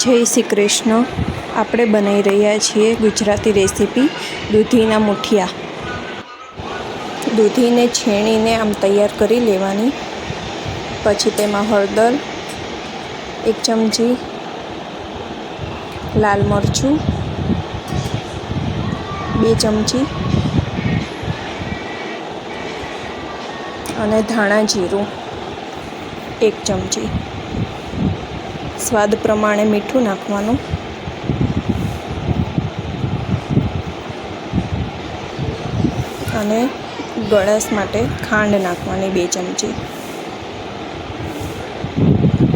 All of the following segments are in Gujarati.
જય શ્રી કૃષ્ણ. આપણે બનાવી રહ્યા છીએ ગુજરાતી રેસીપી દૂધીના મુઠિયા. દૂધીને છીણીને આમ તૈયાર કરી લેવાની. પછી તેમાં હળદર, એક ચમચી લાલ મરચું, બે ચમચી અને ધાણા જીરું, એક ચમચી. સ્વાદ પ્રમાણે મીઠું નાખવાનું. અને ગળાશ માટે ખાંડ નાખવાની બે ચમચી.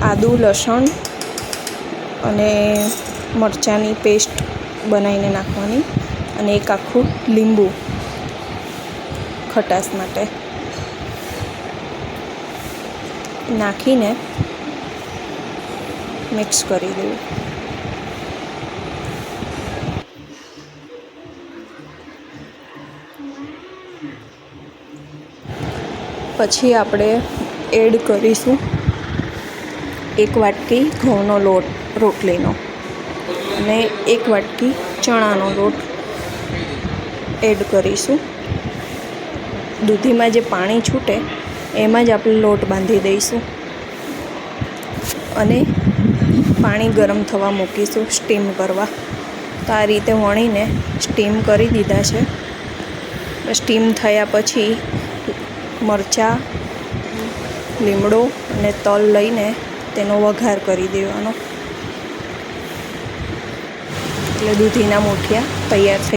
આદુ, લસણ અને મરચાંની પેસ્ટ બનાવીને નાખવાની અને એક આખું લીંબુ ખટાશ માટે. નાખીને મિક્સ કરી દેવું. પછી આપણે એડ કરીશું એક વાટકી ઘઉંનો લોટ, રોટલીનો. અને એક વાટકી ચણાનો લોટ એડ કરીશું. દૂધીમાં જે પાણી છૂટે, એમાં જ આપણે લોટ બાંધી દઈશું. અને પાણી ગરમ થવા મૂકીશું સ્ટીમ કરવા. તો આ રીતે વણીને સ્ટીમ કરી દીધા છે. સ્ટીમ થયા પછી મરચાં, લીમડો અને તલ લઈને તેનો વઘાર કરી દેવાનો. એટલે દૂધીના મૂઠિયા તૈયાર થઈ